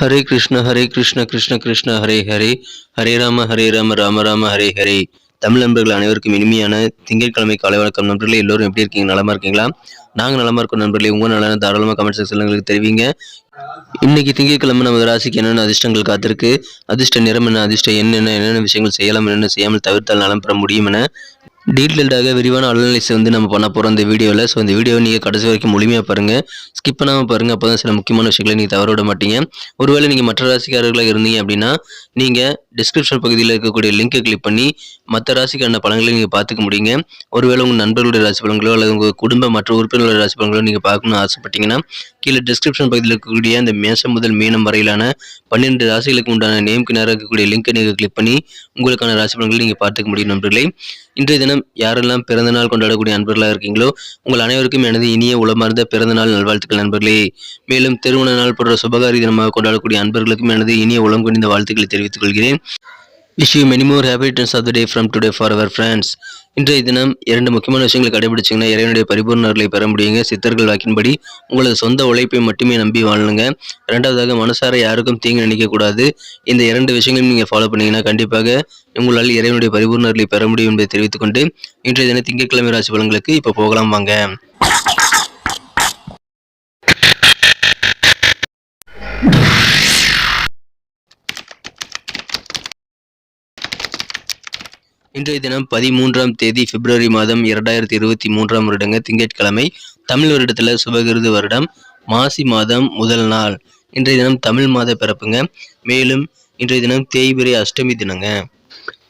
ஹரே கிருஷ்ண ஹரே கிருஷ்ண கிருஷ்ண கிருஷ்ண ஹரே ஹரே. ஹரே ராம ஹரே ராம ராம ராம ஹரே ஹரே. தமிழ் நண்பர்கள் அனைவருக்கும் இனிமையான திங்கட்கிழமை காலை வணக்கம். நண்பர்களே எல்லோரும் எப்படி இருக்கீங்க? நலமா இருக்கீங்களா? நாங்கள் நலமா இருக்கோம் நண்பர்களே. உங்க நலன தாராளமாக கமெண்ட் செக்ஷன்ல எங்களுக்கு தெரிவிங்க. இன்னைக்கு திங்கட்கிழமை நமது ராசிக்கு என்னென்ன அதிர்ஷ்டங்கள் காத்திருக்கு? அதிர்ஷ்ட நிறம் என்ன? அதிர்ஷ்ட என்னென்ன என்னென்ன விஷயங்கள் செய்யலாம்? என்னென்ன செய்யாமல் தவிர்த்தால் நலம் பெற முடியும் என டீட்டெயில்டாக விரிவான அனலைஸ் வந்து நம்ம பண்ண போகிறோம் இந்த வீடியோவில் ஸோ இந்த வீடியோவை நீங்கள் கடைசி வரைக்கும் முழுமையாக பாருங்கள் ஸ்கிப் பண்ணாமல் பாருங்கள் அப்போ தான் சில முக்கியமான விஷயங்களை நீங்கள் தவற விட மாட்டீங்க. ஒருவேளை நீங்கள் மற்ற ராசிக்காரர்களாக இருந்தீங்க அப்படின்னா நீங்கள் டிஸ்கிரிப்ஷன் பகுதியில் இருக்கக்கூடிய லிங்கை கிளிக் பண்ணி மற்ற ராசிக்கான பலன்களை நீங்கள் பார்த்துக்க முடியுங்க. ஒருவேளை உங்கள் நண்பர்களுடைய ராசி பலன்களோ அல்லது உங்கள் குடும்ப மற்ற உறுப்பினர்களுடைய ராசி பலன்களோ நீங்கள் பார்க்கணும்னு ஆசைப்பட்டீங்கன்னா கீழே டிஸ்கிரிப்ஷன் பகுதியில் இருக்கக்கூடிய அந்த மேசம் முதல் மீனம் வரையிலான பன்னிரெண்டு ராசிகளுக்கு உண்டான நேமுக்கு நேராக இருக்கக்கூடிய லிங்கை நீங்கள் கிளிக் பண்ணி உங்களுக்கான ராசி பலன்களை நீங்கள் பார்த்துக்க முடியும் நண்பர்களே. இன்றைய தினம் யாரெல்லாம் பிறந்த நாள் கொண்டாடக்கூடிய நண்பர்களாக இருக்கீங்களோ உங்கள் அனைவருக்கும் எனது இனிய உளமார்ந்த பிறந்த நாள் நல்வாழ்த்துக்கள் நண்பர்களே. மேலும் திருமண நாள் போன்ற சுபகாரி தினமாக கொண்டாடக்கூடிய அன்பர்களுக்கும் எனது இனிய உளம் குனிந்த வாழ்த்துக்களை தெரிவித்துக் கொள்கிறேன். Wish you many more happy returns of the day from today for our friends இன்றைய தினம் இரண்டு முக்கியமான விஷயங்களை கடைபிடிச்சிங்கன்னா இறைவனுடைய பரிபூர்ணர்களை பெற முடியுங்க. சித்தர்கள் வாக்கின்படி உங்களது சொந்த உழைப்பை மட்டுமே நம்பி வாழணுங்க இரண்டாவதாக மனசார யாருக்கும் தீங்கு நினைக்கக்கூடாது இந்த இரண்டு விஷயங்களையும் நீங்கள் ஃபாலோ பண்ணீங்கன்னா கண்டிப்பாக உங்களால் இறைவனுடைய பரிபூர்ணர்களை பெற முடியும் என்பதை தெரிவித்துக்கொண்டு இன்றைய தினம் திங்கட்கிழமை ராசி பலன்களுக்கு இப்போ போகலாம் வாங்க. இன்றைய தினம் பதிமூன்றாம் தேதி பிப்ரவரி மாதம் இரண்டாயிரத்தி இருபத்தி மூன்றாம் வருடங்க திங்கட்கிழமை தமிழ் வருடத்தில் சுபகிருது வருடம் மாசி மாதம் முதல் நாள். இன்றைய தினம் தமிழ் மாத பிறப்புங்க. மேலும் இன்றைய தினம் தேய்பிரை அஷ்டமி தினங்க.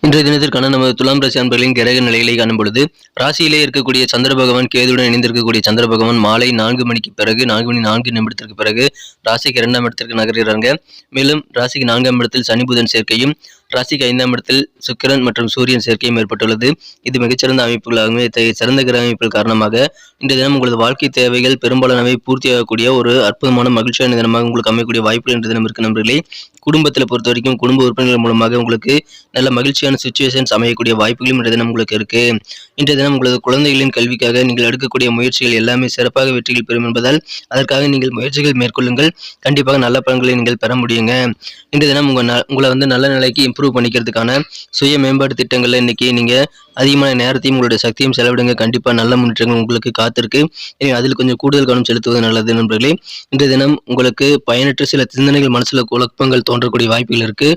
இன்றைய தினத்திற்கான நமது துலாம் ராசி அன்பர்களின் கிரக நிலைகளை காணும் பொழுது ராசியிலே இருக்கக்கூடிய சந்திர பகவான் கேதுடன் இணைந்திருக்கக்கூடிய சந்திர பகவான் மாலை நான்கு மணிக்கு பிறகு நான்கு மணி நான்கு நிமிடத்திற்கு பிறகு ராசிக்கு இரண்டாம் இடத்திற்கு நகர்கிறாங்க மேலும் ராசிக்கு நான்காம் இடத்தில் சனி புதன் சேர்க்கையும் ராசிக்கு ஐந்தாம் இடத்தில் சுக்கிரன் மற்றும் சூரியன் சேர்க்கையும் ஏற்பட்டுள்ளது. இது மிகச்சிறந்த அமைப்புகளாகவும் இத்தகைய சிறந்த கிரக அமைப்புகள் காரணமாக இன்றைய தினம் உங்களது வாழ்க்கை தேவைகள் பெரும்பாலானவை பூர்த்தியாகக்கூடிய ஒரு அற்புதமான மகிழ்ச்சியான தினமாக உங்களுக்கு அமையக்கூடிய வாய்ப்புகள் இன்றைய தினம் இருக்கு நண்பர்களே. குடும்பத்தில் பொறுத்த வரைக்கும் குடும்ப உறுப்பினர்கள் மூலமாக உங்களுக்கு நல்ல மகிழ்ச்சியான சுச்சுவேஷன்ஸ் அமையக்கூடிய வாய்ப்புகளும் இன்றைய தினம் உங்களுக்கு இருக்கு. இன்றைய தினம் உங்களது குழந்தைகளின் கல்விக்காக நீங்கள் எடுக்கக்கூடிய முயற்சிகள் எல்லாமே சிறப்பாக வெற்றிகள் பெறும் என்பதால் அதற்காக நீங்கள் முயற்சிகள் மேற்கொள்ளுங்கள். கண்டிப்பாக நல்ல பலன்களை நீங்கள் பெற முடியுங்க. இன்றைய தினம் உங்கள் உங்களை வந்து நல்ல நிலைக்கு இம்ப்ரூவ் பண்ணிக்கிறதுக்கான சுய மேம்பாட்டு திட்டங்களில் இன்னைக்கு நீங்கள் அதிகமான நேரத்தையும் உங்களுடைய சக்தியும் செலவிடுங்க. கண்டிப்பாக நல்ல முன்னேற்றங்கள் உங்களுக்கு காத்திருக்கு. அதில் கொஞ்சம் கூடுதல் கவனம் செலுத்துவது நல்லது நண்பர்களே. இன்றைய தினம் உங்களுக்கு பயனற்ற சில சிந்தனைகள் மனசில் குழப்பங்கள் தோன்றக்கூடிய வாய்ப்புகள் இருக்குது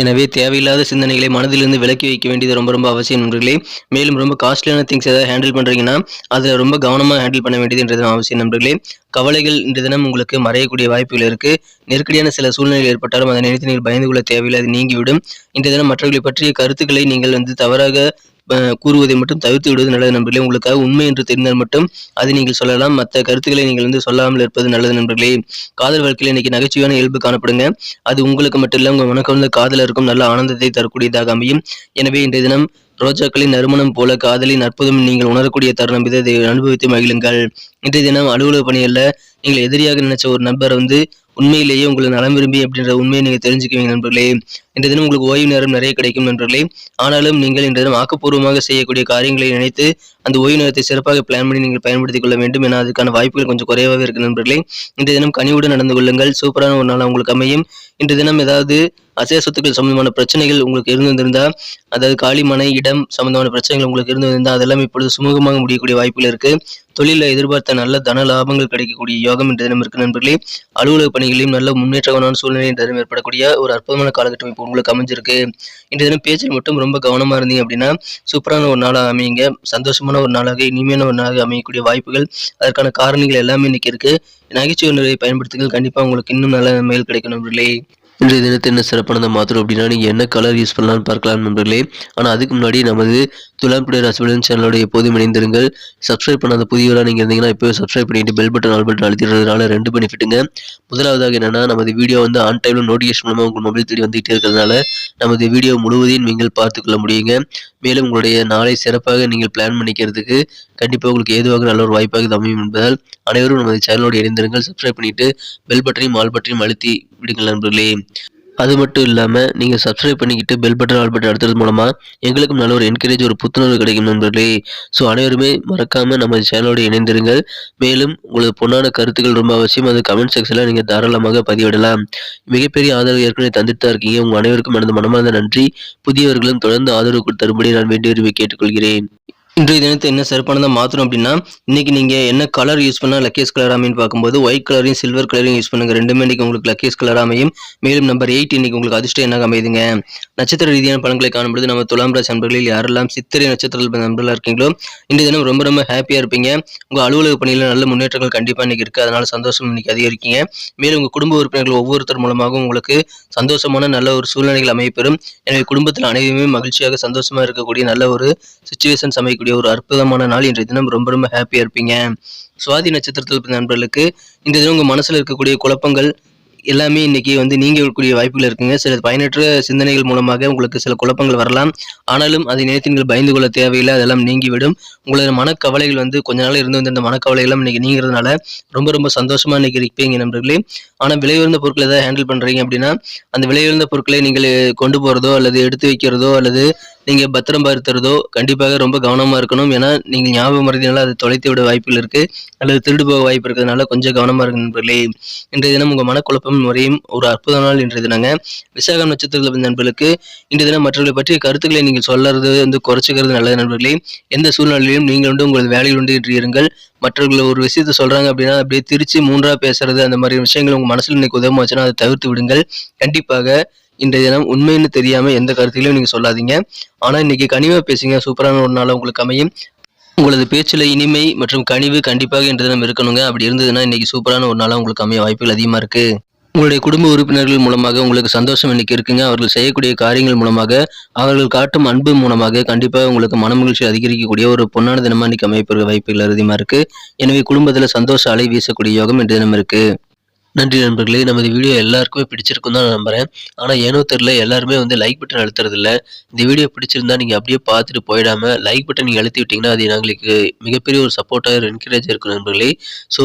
எனவே தேவையில்லாத சிந்தனைகளை மனதிலிருந்து விலக்கி வைக்க வேண்டியது ரொம்ப ரொம்ப அவசியம் நண்பர்களே. மேலும் ரொம்ப காஸ்ட்லியான திங்ஸ் ஏதாவது ஹேண்டில் பண்ணுறீங்கன்னா அதை ரொம்ப கவனமாக ஹேண்டில் பண்ண வேண்டியதுன்றது அவசியம் நண்பர்களே. கவலைகள் இன்று தினம் உங்களுக்கு மறையக்கூடிய வாய்ப்புகள் இருக்கு. நெருக்கடியான சில சூழ்நிலைகள் ஏற்பட்டாலும் அதை நினைத்து நீங்கள் பயந்து கொள்ள தேவையில்லை அது நீங்கிவிடும். இன்றைய தினம் மற்றவர்களை பற்றிய கருத்துக்களை நீங்கள் வந்து தவறாக கூறுவதை மட்டும் தவிர்த்து விடுவது நல்லது நண்பர்களே. உங்களுக்காக உண்மை என்று தெரிந்தால் மட்டும் அதை நீங்கள் சொல்லலாம். மற்ற கருத்துக்களை நீங்கள் வந்து சொல்லாமல் இருப்பது நல்லது நண்பர்களே. காதல் வாழ்க்கையில் இன்னைக்கு நகைச்சுவையான இயல்பு காணப்படுங்க. அது உங்களுக்கு மட்டும் இல்லை உங்கள் மனக்கவர்ந்த காதலருக்கும் நல்ல ஆனந்தத்தை தரக்கூடியதாக அமையும். எனவே இன்றைய தினம் ரோஜாக்களின் நறுமணம் போல காதலின் அற்புதம் நீங்கள் உணரக்கூடிய தருணம் இதை. அனுபவித்து மகிழுங்கள். இன்றைய தினம் அலுவலக பணிகளில் நீங்கள் எதிரியாக நினைச்ச ஒரு நண்பர் வந்து உண்மையிலேயே உங்களை நலம் விரும்பி அப்படின்ற உண்மையை நீங்கள் தெரிஞ்சுக்குவீங்க நண்பர்களே. இன்றைய தினம் உங்களுக்கு ஓய்வு நேரம் நிறைய கிடைக்கும் நண்பர்களே. ஆனாலும் நீங்கள் இன்றைய தினம் ஆக்கப்பூர்வமாக செய்யக்கூடிய காரியங்களை நினைத்து அந்த ஓய்வு நேரத்தை சிறப்பாக பிளான் பண்ணி நீங்கள் பயன்படுத்திக் கொள்ள வேண்டும் என அதுக்கான வாய்ப்புகள் கொஞ்சம் குறைவாக இருக்கு நண்பர்களே. இன்றைய தினம் கனிவுடன் நடந்து கொள்ளுங்கள். சூப்பரான ஒரு நாள் உங்களுக்கு அமையும். இன்றைய தினம் ஏதாவது அசைய சொத்துக்கள் சம்பந்தமான பிரச்சனைகள் உங்களுக்கு இருந்திருந்தா அதாவது காலி மனை இடம் சம்பந்தமான பிரச்சனைகள் உங்களுக்கு இருந்திருந்தால் அதெல்லாம் இப்பொழுது சுமூகமாக முடியக்கூடிய வாய்ப்புகள் இருக்கு. தொழிலில் எதிர்பார்த்த நல்ல தன லாபங்கள் கிடைக்கக்கூடிய யோகம் என்ற தினம் இருக்கு நண்பர்களே. அலுவலக பணிகளிலும் நல்ல முன்னேற்றமான சூழ்நிலை என்ற தினம் ஏற்படக்கூடிய ஒரு அற்புதமான காலகட்டம் இப்போ உங்களுக்கு அமைஞ்சிருக்கு. இன்றைய தினம் பேச்சில் மட்டும் ரொம்ப கவனமாக இருந்தீங்க அப்படின்னா சூப்பரான ஒரு நாளாக அமையுங்க. சந்தோஷமான ஒரு நாளாக இனிமையான ஒரு நாளாக அமையக்கூடிய வாய்ப்புகள் அதற்கான காரணிகள் எல்லாமே இன்னைக்கு இருக்கு. நகைச்சுவை நிலையை பயன்படுத்துங்கள். கண்டிப்பாக உங்களுக்கு இன்னும் நல்ல மேல் கிடைக்கும் நண்பர்களே. இன்றைய தினத்தை என்ன சிறப்பானதை மாத்திரம் அப்படின்னா நீங்கள் என்ன கலர் யூஸ் பண்ணலாம்னு பார்க்கலாம் நண்பர்களே. ஆனால் அதுக்கு முன்னாடி நமது துலாம் டுடே ராசிபலன் சேனலோட எப்போதும் இணைந்திருங்கள். சப்ஸ்கிரைப் பண்ணாத புதியவராக நீங்கள் இருந்தீங்கன்னா இப்போ சப்ஸ்கிரைப் பண்ணிட்டு பெல் பட்டன் ஆல் பட்டன் அழுத்திடுறதுனால ரெண்டு பெனிஃபிட்டுங்க முதலாவதாக என்னென்னா நமது வீடியோ வந்து ஆன் டைமில் நோட்டிஃபிகேஷன் மூலமாக உங்கள் மொபைல் தேடி வந்துகிட்டே இருக்கிறதுனால நமது வீடியோ முழுவதையும் நீங்கள் பார்த்துக்கொள்ள முடியுங்க. மேலும் உங்களுடைய நாளை சிறப்பாக நீங்கள் பிளான் பண்ணிக்கிறதுக்கு கண்டிப்பாக உங்களுக்கு ஏதுவாக நல்ல ஒரு வாய்ப்பாக இது அமையும் என்பதால் அனைவரும் நமது சேனலோடு இணைந்திருங்கள். சப்ஸ்கிரைப் பண்ணிவிட்டு பெல் பட்டனையும் ஆல் பட்டனையும் அழுத்தி விடுங்கள் நண்பர்களே. அது மட்டும் இல்லாமல் நீங்கள் சப்ஸ்கிரைப் பண்ணிக்கிட்டு பெல் பட்டன் ஆல் பட்டன் அடுத்தது மூலமாக எங்களுக்கும் நல்ல ஒரு என்கரேஜ் ஒரு புத்துணர்வு கிடைக்கும் நண்பர்களே. ஸோ அனைவருமே மறக்காமல் நம்ம சேனலோடு இணைந்திருங்கள். மேலும் உங்களது பொன்னான கருத்துக்கள் ரொம்ப அவசியம். அது கமெண்ட் செக்ஷனில் நீங்கள் தாராளமாக பதிவிடலாம். மிகப்பெரிய ஆதரவு ஏற்கனவே தந்துட்டு தான் இருக்கீங்க. உங்கள் அனைவருக்கும் எனது மனமார்ந்த நன்றி. புதியவர்களும் தொடர்ந்து ஆதரவு தரும்படி நான் வேண்டி விரும்பி கேட்டுக்கொள்கிறேன். இன்றைய தினத்தை என்ன சிறப்பானதாக மாற்றணும் அப்படின்னா இன்னைக்கு நீங்கள் என்ன கலர் யூஸ் பண்ணால் லக்கேஸ் கலர் அமைன்னு பார்க்கும்போது ஒயிட் கலரையும் சில்வர் கலரையும் யூஸ் பண்ணுங்க. ரெண்டுமே இன்னைக்கு உங்களுக்கு லக்கேஸ் கலர் அமையும். மேலும் நம்பர் எயிட் இன்னைக்கு உங்களுக்கு அதிர்ஷ்டம் என்ன அமையுதுங்க நட்சத்திர ரீதியான பலன்களை காணும்பொழுது நம்ம துலாம் ராசி நண்பர்களில் யாரெல்லாம் சித்திரை நட்சத்திரத்தில் நண்பர்களாக இருக்கீங்களோ இன்றைய தினம் ரொம்ப ரொம்ப ஹாப்பியாக இருப்பீங்க. உங்கள் அலுவலக பணியில் நல்ல முன்னேற்றங்கள் கண்டிப்பாக இன்றைக்கி இருக்குது அதனால் சந்தோஷம் இன்னைக்கு அதிகரிக்கீங்க. மேலும் உங்கள் குடும்ப உறுப்பினர்கள் ஒவ்வொருத்தர் மூலமாகவும் உங்களுக்கு சந்தோஷமான நல்ல ஒரு சூழ்நிலைகள் அமையப்பெறும். எனவே குடும்பத்தில் அனைவருமே மகிழ்ச்சியாக சந்தோஷமாக இருக்கக்கூடிய நல்ல ஒரு சுச்சுவேஷன்ஸ் அமையக்கூடிய ஒரு அற்புதமான நாள் இன்றைய தினம். ரொம்ப ரொம்ப ஹாப்பியாக இருப்பீங்க. சுவாதி நட்சத்திரத்தில் பிறந்த நண்பர்களுக்கு இந்த தினம் உங்கள் மனசில் இருக்கக்கூடிய குழப்பங்கள் எல்லாமே இன்னைக்கு வந்து நீங்கக்கூடிய வாய்ப்புகள் இருக்குங்க. சில பயனற்ற சிந்தனைகள் மூலமாக உங்களுக்கு சில குழப்பங்கள் வரலாம். ஆனாலும் அதை நினைத்து நீங்கள் பயந்து கொள்ள தேவையில்லை. அதெல்லாம் நீங்கிவிடும். உங்களது மனக்கவலைகள் வந்து கொஞ்ச நாள் இருந்து வந்த இந்த மனக்கவலைகள்லாம் இன்னைக்கு நீங்கிறதுனால ரொம்ப ரொம்ப சந்தோஷமா இன்னைக்கு இருப்பீங்க நண்பர்களே. ஆனால் விலை உயர்ந்த பொருட்களை ஏதாவது ஹேண்டில் பண்றீங்க அப்படின்னா அந்த விலை உயர்ந்த பொருட்களை நீங்கள் கொண்டு போறதோ அல்லது எடுத்து வைக்கிறதோ அல்லது நீங்க பத்திரம் பார்த்துறதோ கண்டிப்பாக ரொம்ப கவனமா இருக்கணும். ஏன்னா நீங்க ஞாபக மருதினால அதை தொலைத்து விட வாய்ப்புகள் இருக்கு. அல்லது திருடு போக வாய்ப்பு இருக்கிறதுனால கொஞ்சம் கவனமா இருக்கணும் நண்பர்களே. இன்றைய தினம் உங்க மனக்குழப்பம் முறையும் ஒரு அற்புத நாள் இன்றைய தினங்க. விசாகம் நட்சத்திரத்தில் பிறந்த நண்பர்களுக்கு இன்றைய தினம் மற்றவர்களை பற்றிய கருத்துக்களை நீங்கள் சொல்லறது வந்து குறைச்சிக்கிறது நல்லது நண்பர்களே. எந்த சூழ்நிலையிலும் நீங்கள் உண்டு உங்களது வேலையில் உண்டு என்று இருங்கள். மற்றவர்கள் ஒரு விஷயத்த சொல்றாங்க அப்படின்னா அப்படியே திருச்சி மூன்றா பேசுறது அந்த மாதிரி விஷயங்கள் உங்க மனசுல இன்னைக்கு உதவமாச்சுன்னா அதை தவிர்த்து விடுங்கள். கண்டிப்பாக இன்றைய தினம் உண்மைன்னு தெரியாம எந்த கருத்துக்களையும் நீங்க சொல்லாதீங்க. ஆனா இன்னைக்கு கனிவா பேசுங்க. சூப்பரான ஒரு நாள் உங்களுக்கு அமையும். உங்களது பேச்சில் இனிமை மற்றும் கனிவு கண்டிப்பாக இன்று தினம் இருக்கணுங்க. அப்படி இருந்ததுன்னா இன்னைக்கு சூப்பரான ஒரு நாளாக உங்களுக்கு அமைய வாய்ப்புகள் அதிகமாக இருக்குது உங்களுடைய குடும்ப உறுப்பினர்கள் மூலமாக உங்களுக்கு சந்தோஷம் இன்னைக்கு இருக்குங்க. அவர்கள் செய்யக்கூடிய காரியங்கள் மூலமாக அவர்கள் காட்டும் அன்பு மூலமாக கண்டிப்பாக உங்களுக்கு மனமகிழ்ச்சி அதிகரிக்கக்கூடிய ஒரு பொன்னான தினமாக இன்னைக்கு அமைப்பு வாய்ப்புகள் அதிகமாக இருக்குது எனவே குடும்பத்தில் சந்தோஷ அலை வீசக்கூடிய யோகம் இன்று தினம் இருக்குது நன்றி நண்பர்களே. நமது வீடியோ எல்லாருக்குமே பிடிச்சிருக்கும் தான் நான் நம்புறேன். ஆனால் ஏனோ தெரில எல்லாருமே வந்து லைக் பட்டன் அழுத்துறதில்ல. இந்த வீடியோ பிடிச்சிருந்தா நீங்கள் அப்படியே பார்த்துட்டு போயிடாம லைக் பட்டன் நீங்கள் அழுத்தி விட்டிங்கன்னா அது எங்களுக்கு மிகப்பெரிய ஒரு சப்போர்ட்டாக என்கரேஜ் இருக்கும் நண்பர்களே. ஸோ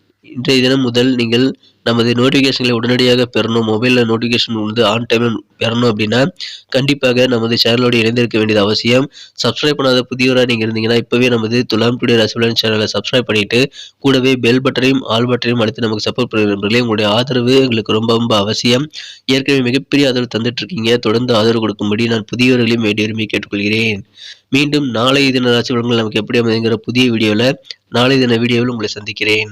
இன்றைய தினம் முதல் நீங்கள் நமது நோட்டிஃபிகேஷன்களை உடனடியாக பெறணும். மொபைலில் நோட்டிஃபிகேஷன் வந்து ஆன் டைமில் பெறணும் அப்படின்னா கண்டிப்பாக நமது சேனலோடு இணைந்திருக்க வேண்டியது அவசியம். சப்ஸ்கிரைப் பண்ணாத புதியவராக நீங்கள் இருந்தீங்கன்னா இப்போவே நமது துலாம் டுடே ரசிபலன் சேனலை சப்ஸ்கிரைப் பண்ணிட்டு கூடவே பெல் பட்டனையும் ஆல் பட்டனையும் அழுத்தி நமக்கு சப்போர்ட் பண்ணுற நண்பர்களே உங்களுடைய ஆதரவு எங்களுக்கு ரொம்ப ரொம்ப அவசியம். ஏற்கனவே மிகப்பெரிய ஆதரவு தந்துட்டு இருக்கீங்க தொடர்ந்து ஆதரவு கொடுக்கும்படி நான் புதியவர்களையும் வேண்டியுரிமை கேட்டுக்கொள்கிறேன். மீண்டும் நாளை தின ராசி பலன்கள் நமக்கு எப்படி அமைதுங்கிற புதிய வீடியோவில் நாளை தின வீடியோவில் உங்களை சந்திக்கிறேன்.